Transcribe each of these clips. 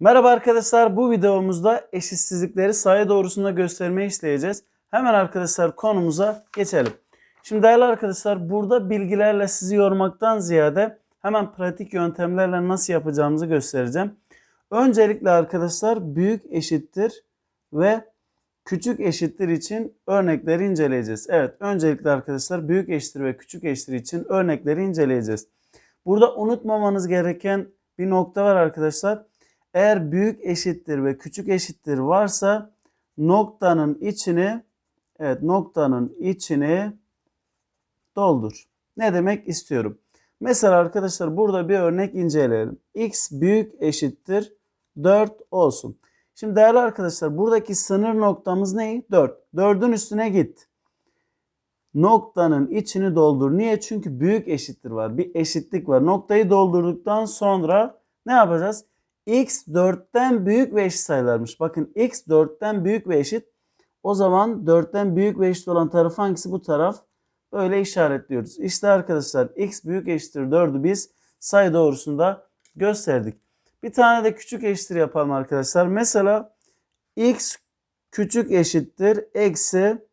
Merhaba arkadaşlar bu videomuzda eşitsizlikleri sayı doğrusunda göstermeyi isteyeceğiz. Hemen arkadaşlar konumuza geçelim. Şimdi değerli arkadaşlar burada bilgilerle sizi yormaktan ziyade hemen pratik yöntemlerle nasıl yapacağımızı göstereceğim. Öncelikle arkadaşlar büyük eşittir ve küçük eşittir için örnekleri inceleyeceğiz. Evet öncelikle arkadaşlar büyük eşittir ve küçük eşittir için örnekleri inceleyeceğiz. Burada unutmamanız gereken bir nokta var arkadaşlar. Eğer büyük eşittir ve küçük eşittir varsa noktanın içini evet noktanın içini doldur. Ne demek istiyorum? Mesela arkadaşlar burada bir örnek inceleyelim. x büyük eşittir 4 olsun. Şimdi değerli arkadaşlar buradaki sınır noktamız ne? 4. 4'ün üstüne git. Noktanın içini doldur. Niye? Çünkü büyük eşittir var. Bir eşitlik var. Noktayı doldurduktan sonra ne yapacağız? X 4'ten büyük ve eşit sayılarmış. Bakın x 4'ten büyük ve eşit. O zaman 4'ten büyük ve eşit olan taraf hangisi? Bu taraf. Böyle işaretliyoruz. İşte arkadaşlar x büyük eşittir 4'ü biz sayı doğrusunda gösterdik. Bir tane de küçük eşittir yapalım arkadaşlar. Mesela x küçük eşittir eksi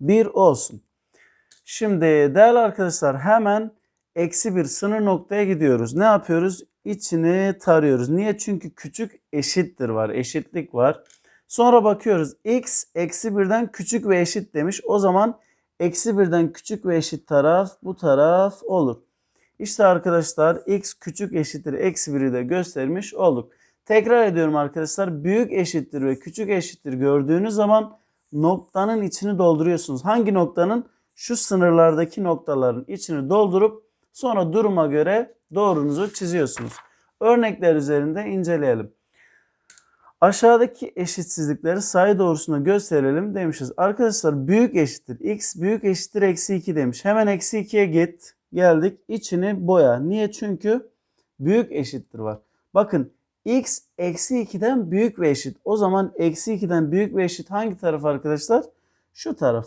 1 olsun. Şimdi değerli arkadaşlar hemen eksi bir sınır noktaya gidiyoruz. Ne yapıyoruz? İçini tarıyoruz. Niye? Çünkü küçük eşittir var. Eşitlik var. Sonra bakıyoruz. x eksi birden küçük ve eşit demiş. O zaman eksi birden küçük ve eşit taraf bu taraf olur. İşte arkadaşlar x küçük eşittir eksi 1'i de göstermiş olduk. Tekrar ediyorum arkadaşlar. Büyük eşittir ve küçük eşittir gördüğünüz zaman noktanın içini dolduruyorsunuz. Hangi noktanın? Şu sınırlardaki noktaların içini doldurup sonra duruma göre doğrunuzu çiziyorsunuz. Örnekler üzerinde inceleyelim. Aşağıdaki eşitsizlikleri sayı doğrusunda gösterelim demişiz. Arkadaşlar büyük eşittir. x büyük eşittir eksi 2 demiş. Hemen eksi 2'ye git. Geldik. içini boya. Niye? Çünkü büyük eşittir var. Bakın x eksi 2'den büyük ve eşit. O zaman eksi 2'den büyük ve eşit hangi taraf arkadaşlar? Şu taraf.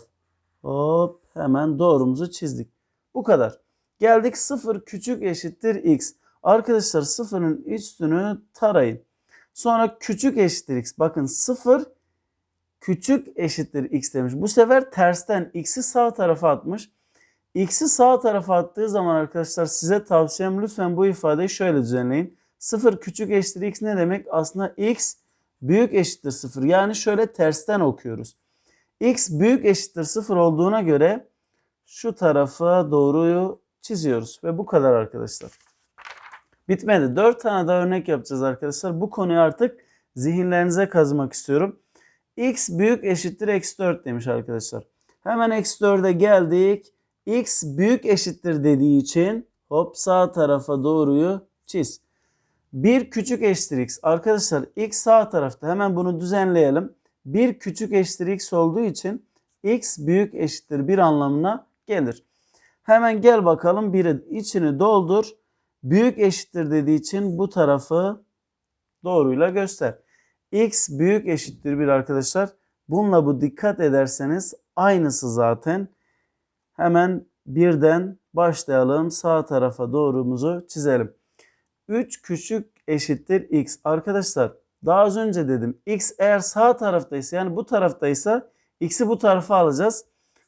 Hop hemen doğrumuzu çizdik. Bu kadar. Geldik 0 küçük eşittir x. Arkadaşlar sıfırın üstünü tarayın. Sonra küçük eşittir x. Bakın 0 küçük eşittir x demiş. Bu sefer tersten x'i sağ tarafa atmış. X'i sağ tarafa attığı zaman arkadaşlar size tavsiyem lütfen bu ifadeyi şöyle düzenleyin. 0 küçük eşittir x ne demek? Aslında x büyük eşittir 0. Yani şöyle tersten okuyoruz. x büyük eşittir 0 olduğuna göre şu tarafa doğruyu çiziyoruz. Ve bu kadar arkadaşlar. Bitmedi. 4 tane daha örnek yapacağız arkadaşlar. Bu konuyu artık zihinlerinize kazımak istiyorum. x büyük eşittir eksi 4 demiş arkadaşlar. Hemen eksi 4'e geldik. x büyük eşittir dediği için hop sağ tarafa doğruyu çiz. 1 küçük eşittir x. Arkadaşlar x sağ tarafta. Hemen bunu düzenleyelim. 1 küçük eşittir x olduğu için x büyük eşittir 1 anlamına gelir. Hemen gel bakalım 1'in içini doldur. Büyük eşittir dediği için bu tarafı doğruyla göster. x büyük eşittir 1 arkadaşlar. Bununla bu dikkat ederseniz aynısı zaten. Hemen birden başlayalım. Sağ tarafa doğrumuzu çizelim. 3 küçük eşittir x. Arkadaşlar daha az önce dedim. x eğer sağ taraftaysa yani bu taraftaysa x'i bu tarafa alacağız.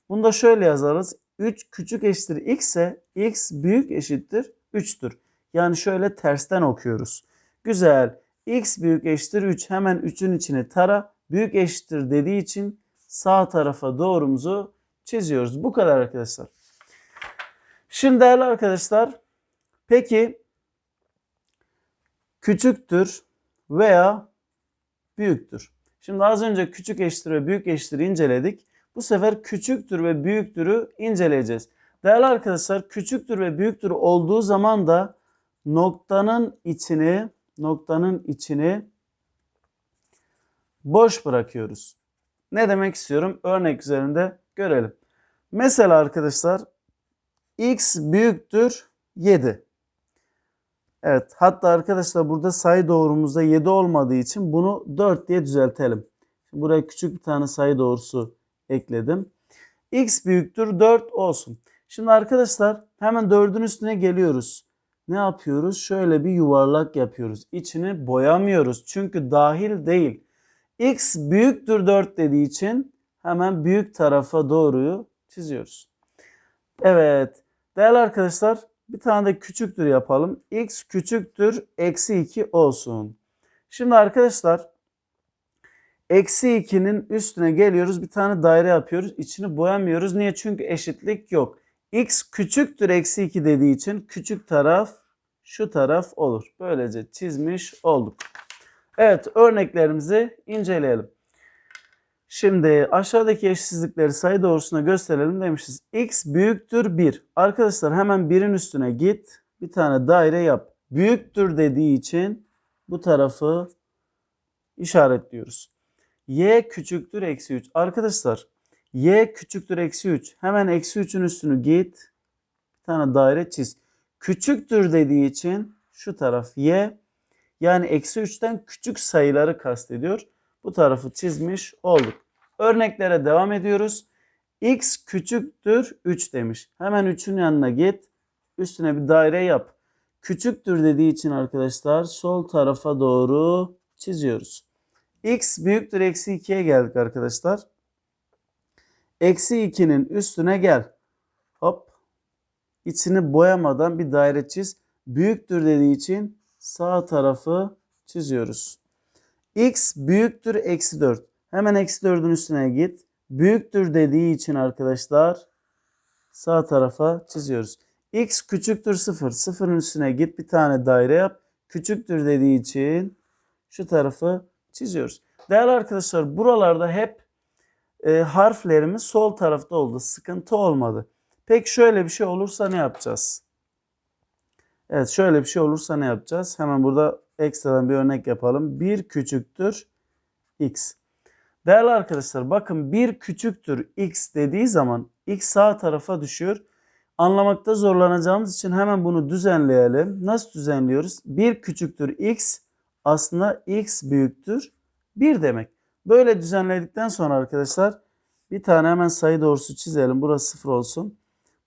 Bunu da şöyle yazarız. 3 küçük eşittir x ise x büyük eşittir 3'tür. Yani şöyle tersten okuyoruz. Güzel. x büyük eşittir 3. Hemen 3'ün içine tara. Büyük eşittir dediği için sağ tarafa doğrumuzu çiziyoruz. Bu kadar arkadaşlar. Şimdi değerli arkadaşlar peki küçüktür veya büyüktür. Şimdi az önce küçük eşittir ve büyük eşittir inceledik. Bu sefer küçüktür ve büyüktürü inceleyeceğiz. Değerli arkadaşlar küçüktür ve büyüktür olduğu zaman da noktanın içini noktanın içini boş bırakıyoruz. Ne demek istiyorum? Örnek üzerinde görelim. Mesela arkadaşlar x büyüktür 7. Evet hatta arkadaşlar burada sayı doğrumuzda 7 olmadığı için bunu 4 diye düzeltelim. Buraya küçük bir tane sayı doğrusu ekledim. x büyüktür 4 olsun. Şimdi arkadaşlar hemen 4'ün üstüne geliyoruz. ne yapıyoruz? Şöyle bir yuvarlak yapıyoruz. İçini boyamıyoruz. Çünkü dahil değil. X büyüktür 4 dediği için hemen büyük tarafa doğruyu çiziyoruz. Evet. Değerli arkadaşlar bir tane de küçüktür yapalım. X küçüktür eksi 2 olsun. Şimdi arkadaşlar eksi 2'nin üstüne geliyoruz. Bir tane daire yapıyoruz. İçini boyamıyoruz. Niye? Çünkü eşitlik yok. X küçüktür eksi 2 dediği için küçük taraf şu taraf olur. Böylece çizmiş olduk. Evet örneklerimizi inceleyelim. Şimdi aşağıdaki eşitsizlikleri sayı doğrusuna gösterelim demişiz. X büyüktür 1. Arkadaşlar hemen 1'in üstüne git. Bir tane daire yap. Büyüktür dediği için bu tarafı işaretliyoruz. Y küçüktür eksi 3. Arkadaşlar y küçüktür eksi 3. Hemen eksi 3'ün üstünü git. Bir tane daire çiz. Küçüktür dediği için şu taraf y. Yani eksi 3'ten küçük sayıları kastediyor. Bu tarafı çizmiş olduk. Örneklere devam ediyoruz. X küçüktür 3 demiş. Hemen 3'ün yanına git. Üstüne bir daire yap. Küçüktür dediği için arkadaşlar sol tarafa doğru çiziyoruz. X büyüktür eksi 2'ye geldik arkadaşlar. Eksi 2'nin üstüne gel. Hop. İçini boyamadan bir daire çiz. Büyüktür dediği için sağ tarafı çiziyoruz. X büyüktür eksi 4. Hemen eksi 4'ün üstüne git. Büyüktür dediği için arkadaşlar sağ tarafa çiziyoruz. X küçüktür 0. 0'ın üstüne git bir tane daire yap. Küçüktür dediği için şu tarafı çiziyoruz. Değerli arkadaşlar buralarda hep e, harflerimiz sol tarafta oldu. Sıkıntı olmadı. Peki şöyle bir şey olursa ne yapacağız? Evet şöyle bir şey olursa ne yapacağız? Hemen burada ekstradan bir örnek yapalım. 1 küçüktür x. Değerli arkadaşlar bakın 1 küçüktür x dediği zaman x sağ tarafa düşüyor. Anlamakta zorlanacağımız için hemen bunu düzenleyelim. Nasıl düzenliyoruz? 1 küçüktür x aslında x büyüktür 1 demek. Böyle düzenledikten sonra arkadaşlar bir tane hemen sayı doğrusu çizelim. Burası 0 olsun.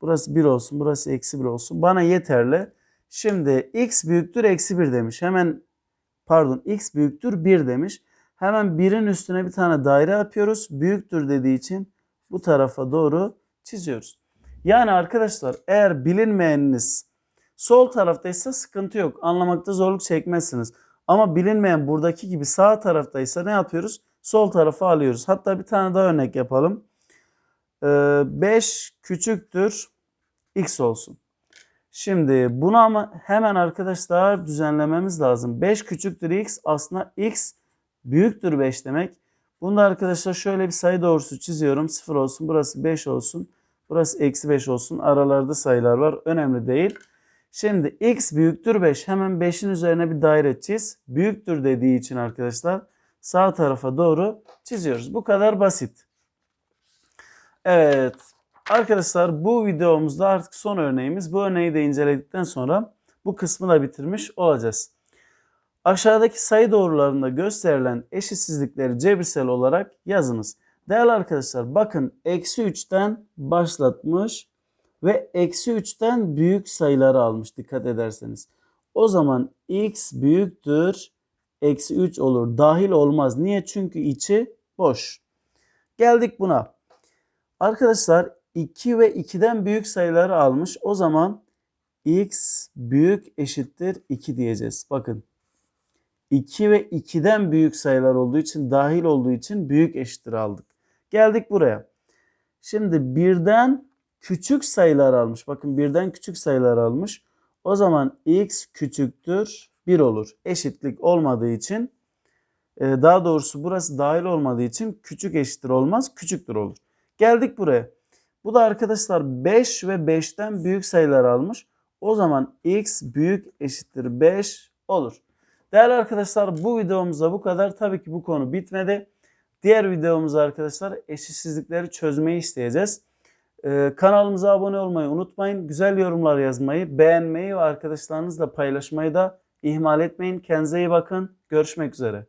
Burası 1 olsun. Burası eksi 1 olsun. Bana yeterli. Şimdi x büyüktür eksi 1 demiş. Hemen pardon x büyüktür 1 demiş. Hemen 1'in üstüne bir tane daire yapıyoruz. Büyüktür dediği için bu tarafa doğru çiziyoruz. Yani arkadaşlar eğer bilinmeyeniniz sol taraftaysa sıkıntı yok. Anlamakta zorluk çekmezsiniz. Ama bilinmeyen buradaki gibi sağ taraftaysa ne yapıyoruz? Sol tarafa alıyoruz. Hatta bir tane daha örnek yapalım. 5 küçüktür x olsun. Şimdi bunu ama hemen arkadaşlar düzenlememiz lazım. 5 küçüktür x aslında x büyüktür 5 demek. Bunda arkadaşlar şöyle bir sayı doğrusu çiziyorum. 0 olsun burası 5 olsun. Burası eksi 5 olsun. Aralarda sayılar var. Önemli değil. Şimdi x büyüktür 5. Hemen 5'in üzerine bir daire çiz. Büyüktür dediği için arkadaşlar sağ tarafa doğru çiziyoruz. Bu kadar basit. Evet. Arkadaşlar bu videomuzda artık son örneğimiz. Bu örneği de inceledikten sonra bu kısmı da bitirmiş olacağız. Aşağıdaki sayı doğrularında gösterilen eşitsizlikleri cebirsel olarak yazınız. Değerli arkadaşlar bakın eksi 3'ten başlatmış ve eksi 3'ten büyük sayıları almış dikkat ederseniz. O zaman x büyüktür eksi 3 olur. Dahil olmaz. Niye? Çünkü içi boş. Geldik buna. Arkadaşlar 2 ve 2'den büyük sayıları almış. O zaman x büyük eşittir 2 diyeceğiz. Bakın 2 ve 2'den büyük sayılar olduğu için dahil olduğu için büyük eşittir aldık. Geldik buraya. Şimdi birden küçük sayılar almış. Bakın birden küçük sayılar almış. O zaman x küçüktür 1 olur. Eşitlik olmadığı için e, daha doğrusu burası dahil olmadığı için küçük eşittir olmaz küçüktür olur. Geldik buraya. Bu da arkadaşlar 5 ve 5'ten büyük sayılar almış. O zaman x büyük eşittir 5 olur. Değerli arkadaşlar bu videomuzda bu kadar. Tabii ki bu konu bitmedi. Diğer videomuzda arkadaşlar eşitsizlikleri çözmeyi isteyeceğiz. Ee, kanalımıza abone olmayı unutmayın. Güzel yorumlar yazmayı, beğenmeyi ve arkadaşlarınızla paylaşmayı da ihmal etmeyin. Kendinize iyi bakın. Görüşmek üzere.